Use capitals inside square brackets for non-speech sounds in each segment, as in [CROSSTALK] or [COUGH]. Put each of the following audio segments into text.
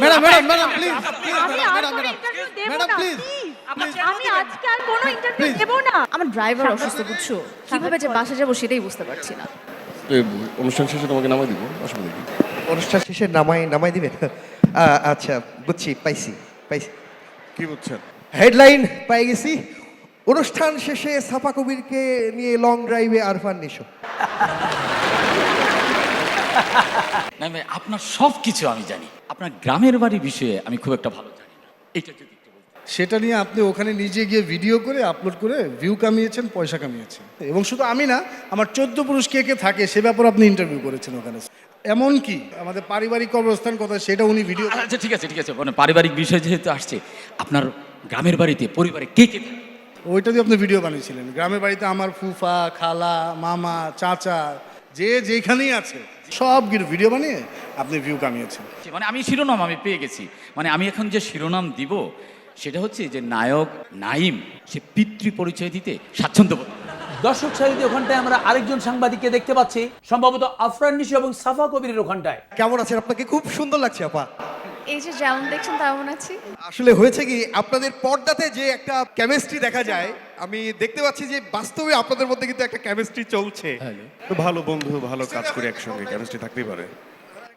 Madam madam madam please আমি আর madam কোনো ম্যাডাম ইন্টারভিউ দেব না। প্লিজ আমি আজকে আর কোনো ইন্টারভিউ. দেব না। আমার ড্রাইভার অসুস্থ বুঝছ? কীভাবে যে বাসা যাব সেটাই বুঝতে পারছি না। তো অনুষ্ঠান শেষে তোমাকে নামাই দিব অসুবিধা কি অনুষ্ঠান শেষে নামাই নামাই দিবেন? [LAUGHS] আচ্ছা বুঝছি পাইছি পাইছি। কি বুঝছেন? হেডলাইন পাই গেছি। অনুষ্ঠান শেষে সাফা কবিরকে নিয়ে লং ড্রাইভে আরফান নিশো। না আপনার সব কিছু আমি জানি। আপনার গ্রামের বাড়ি বিষয়ে আমি খুব একটা ভালো জানি না। এটা যদি সেটা নিয়ে আপনি ওখানে নিজে গিয়ে ভিডিও করে আপলোড করে ভিউ কামিয়েছেন পয়সা কামিয়েছেন। এবং শুধু আমি না আমার চোদ্দ পুরুষ কে কে থাকে সে ব্যাপারে আপনি ইন্টারভিউ করেছেন ওখানে। এমন কি আমাদের পারিবারিক অবস্থান কথা সেটা উনি ভিডিও আচ্ছা ঠিক আছে ঠিক আছে। মানে পারিবারিক বিষয় যেহেতু আসছে আপনার গ্রামের বাড়িতে পরিবারে কে কে ওইটা দিয়ে আপনি ভিডিও বানিয়েছিলেন। গ্রামের বাড়িতে আমার ফুফা খালা মামা চাচা যে যেখানেই আছে সব ভিডিও বানিয়ে আপনি ভিউ কামিয়েছেন। মানে আমি শিরোনাম আমি পেয়ে গেছি। মানে আমি এখন যে শিরোনাম দিব সেটা হচ্ছে যে নায়ক নাইম সে পিতৃ পরিচয় দিতে স্বাচ্ছন্দ্য দর্শক সারিতে ওখানটায় আমরা আরেকজন সাংবাদিককে দেখতে পাচ্ছি সম্ভবত আফরান নিশো এবং সাফা কবিরের ওখানটায়। কেমন আছেন? আপনাকে খুব সুন্দর লাগছে আপা। এই যে যেমন দেখছেন তেমন আছি। আসলে হয়েছে কি আপনাদের পর্দাতে যে একটা কেমিস্ট্রি দেখা যায় আমি দেখতে পাচ্ছি যে বাস্তবে আপনাদের মধ্যে কিন্তু একটা কেমিস্ট্রি চলছে। তো ভালো বন্ধু ভালো কাজ করে একসঙ্গে কেমিস্ট্রি থাকতেই পারে।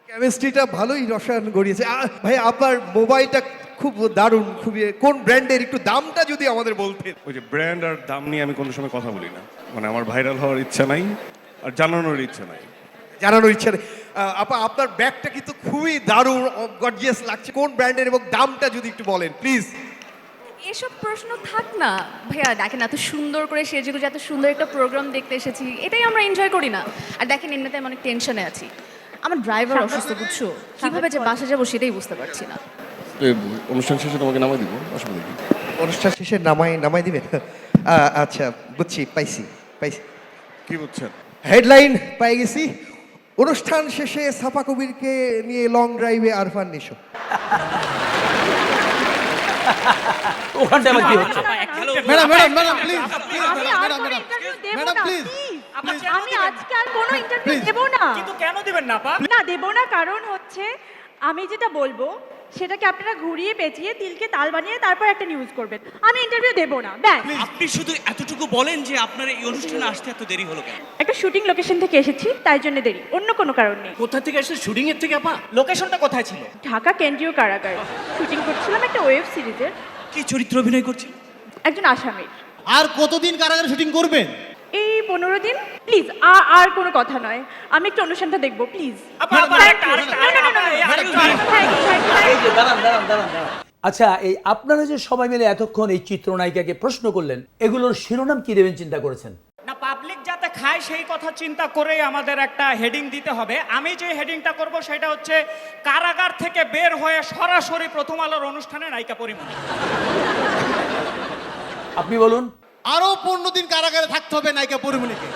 কেমিস্ট্রিটা ভালোই রসায়ন গড়িয়েছে। ভাই আপনার মোবাইলটা খুব দারুণ খুবই কোন ব্র্যান্ডের একটু দামটা যদি আমাদের বলতেন? ওই যে ব্র্যান্ড আর দাম নিয়ে আমি কোনো সময় কথা বলি না। মানে আমার ভাইরাল হওয়ার ইচ্ছা নাই আর জানানোর ইচ্ছা নাই। জানানোর ইচ্ছা নেই। আপা আপনার ব্যাগটা কিন্তু খুবই দারুণ গর্জিয়াস লাগছে। কোন ব্র্যান্ডের এবং দামটা যদি একটু বলেন প্লিজ এসব প্রশ্ন থাক না। ভাইয়া দেখেন এত সুন্দর করে সেজেগুলো এত সুন্দর একটা প্রোগ্রাম দেখতে এসেছি। এটাই আমরা এনজয় করি না। আর দেখেন এমনিতে আমি অনেক টেনশনে আছি। আমার ড্রাইভার অসুস্থ বুঝছ? কীভাবে যে বাসা যাব সেটাই বুঝতে পারছি না। অনুষ্ঠান শেষে তোমাকে নামাই দিব? অসুবিধা কি অনুষ্ঠান শেষে নামাই নামাই দিবেন? আহ, আচ্ছা বুঝছি পাইছি পাইছি। কি বুঝছেন? হেডলাইন পাই গেছি। অনুষ্ঠান শেষে সাফা কবিরকে নিয়ে লং ড্রাইভে আরফান নিশো। ওখানটায় আবার কি হচ্ছে? ম্যাডাম ম্যাডাম ম্যাডাম প্লিজ আমি ম্যাডাম প্লিজ আমি আজকে আর কোনো ইন্টারভিউ. দেব না। কিন্তু কেন দিবেন না না দেব না কারণ হচ্ছে আমি যেটা বলব সেটাকে আপনারা ঘুরিয়ে পেঁচিয়ে তিলকে তাল বানিয়ে তারপর একটা নিউজ করবেন। আমি ইন্টারভিউ দেব না ব্যাস। আপনি শুধু এতটুকু বলেন যে আপনার এই অনুষ্ঠানে আসতে এত দেরি হলো কেন? একটা শুটিং লোকেশন থেকে এসেছি তাই জন্য দেরি অন্য কোনো কারণ নেই। কোথা থেকে এসে শুটিং এর থেকে আপা? লোকেশনটা কোথায় ছিল? ঢাকা কেন্দ্রীয় কারাগার। শুটিং করছিলাম একটা ওয়েব সিরিজের কি চরিত্র অভিনয় করছিল? একজন আসামির। আর কতদিন কারাগারে শুটিং করবেন? এই পনেরো দিন? প্লিজ আর আর কোনো কথা নয়। আমি একটু অনুষ্ঠানটা দেখব প্লিজ আচ্ছা এই আপনারা যে সবাই মিলে এতক্ষণ এই চিত্রনায়িকাকে প্রশ্ন করলেন এগুলোর শিরোনাম কি দেবেন চিন্তা করেছেন? না পাবলিক যাতে খায় সেই কথা চিন্তা করেই আমাদের একটা হেডিং দিতে হবে। আমি যে হেডিংটা করব সেটা হচ্ছে কারাগার থেকে বের হয়ে সরাসরি প্রথম আলোর অনুষ্ঠানে নায়িকা পরিমণি আপনি বলুন। আরও পনেরো দিন কারাগারে থাকতে হবে নায়িকা পরিমণিকে।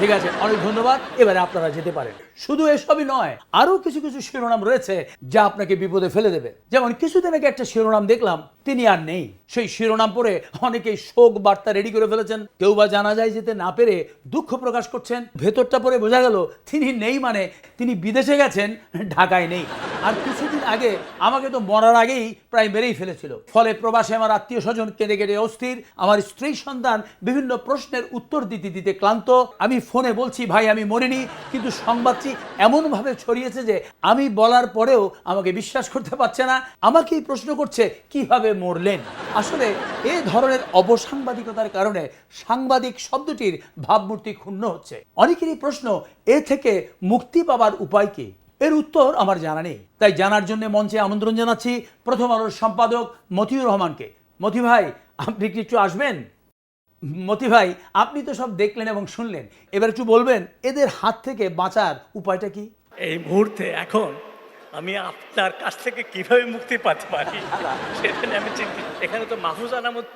ঠিক আছে, অনেক ধন্যবাদ। এবারে আপনারা যেতে পারেন। শুধু এসবই নয়, আরও কিছু কিছু শিরোনাম রয়েছে যা আপনাকে বিপদে ফেলে দেবে। যেমন কিছুদিন আগে একটা শিরোনাম দেখলাম, তিনি আর নেই। সেই শিরোনাম পরে অনেকেই শোক বার্তা রেডি করে ফেলেছেন। কেউ বা জানা যায় যেতে না পেরে দুঃখ প্রকাশ করছেন। ভেতরটা পরে বোঝা গেল, তিনি নেই মানে তিনি বিদেশে গেছেন, ঢাকায় নেই। আর কিছুদিন আগে, আমাকে তো মরার আগেই প্রায় মেরেই ফেলেছিল। ফলে প্রবাসে আমার আত্মীয় স্বজন কেঁদে কেটে অস্থির, আমার স্ত্রী সন্তান বিভিন্ন প্রশ্নের উত্তর দিতে দিতে ক্লান্ত। আমি ফোনে বলছি, ভাই, আমি মরিনি। কিন্তু সংবাদটি এমনভাবে ছড়িয়েছে যে আমি বলার পরেও আমাকে বিশ্বাস করতে পারছে না। আমাকেই প্রশ্ন করছে, কীভাবে মরলেন? আসলে এ ধরনের অবসাংবাদিকতার কারণে সাংবাদিক শব্দটির ভাবমূর্তি ক্ষুণ্ণ হচ্ছে। অনেকেরই প্রশ্ন, এ থেকে মুক্তি পাবার উপায় কি? এর উত্তর আমার জানা নেই। তাই জানার জন্য মঞ্চে আমন্ত্রণ জানাচ্ছি প্রথম আলোর সম্পাদক মতিউর রহমানকে। মতি ভাই আপনি কি একটু আসবেন? মতি ভাই আপনি তো সব দেখলেন এবং শুনলেন। এবার একটু বলবেন এদের হাত থেকে বাঁচার উপায়টা কি? এই মুহূর্তে এখন আমি আপনার কাছ থেকে কীভাবে মুক্তি পেতে পারি সেটা আমি চিন্তিত। এখানে তো মাহফুজ আনামত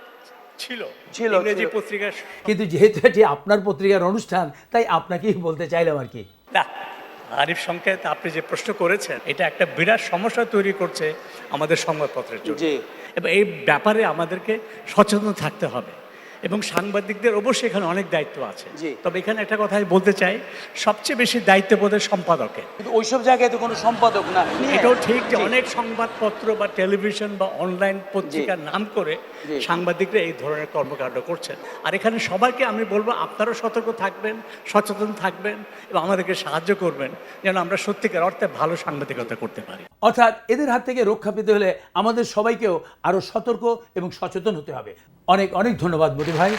ছিল ছিল, ইংরেজি। পত্রিকার কিন্তু যেহেতু এটি আপনার পত্রিকার অনুষ্ঠান তাই আপনাকেই বলতে চাইলাম আর কি। না আরিফ সংকেত আপনি যে প্রশ্ন করেছেন এটা একটা বিরাট সমস্যা তৈরি করছে আমাদের সংবাদপত্রের জন্য। এবং এই ব্যাপারে আমাদেরকে সচেতন থাকতে হবে। এবং সাংবাদিকদের অবশ্যই এখানে অনেক দায়িত্ব আছে। তবে এখানে একটা কথা আমি বলতে চাই সবচেয়ে বেশি দায়িত্ব বোধের সম্পাদকের। কিন্তু ওইসব জায়গায় তো কোনো সম্পাদক না। এটাও ঠিক যে অনেক সংবাদপত্র বা টেলিভিশন বা অনলাইন পত্রিকার নাম করে সাংবাদিকরা এই ধরনের কর্মকাণ্ড করছেন। আর এখানে সবাইকে আমি বলব আপনারাও সতর্ক থাকবেন সচেতন থাকবেন এবং আমাদেরকে সাহায্য করবেন যেন আমরা সত্যিকার অর্থে ভালো সাংবাদিকতা করতে পারি। অর্থাৎ এদের হাত থেকে রক্ষা পেতে হলে আমাদের সবাইকেও আরও সতর্ক এবং সচেতন হতে হবে। অনেক অনেক ধন্যবাদ, মোদি ভাই।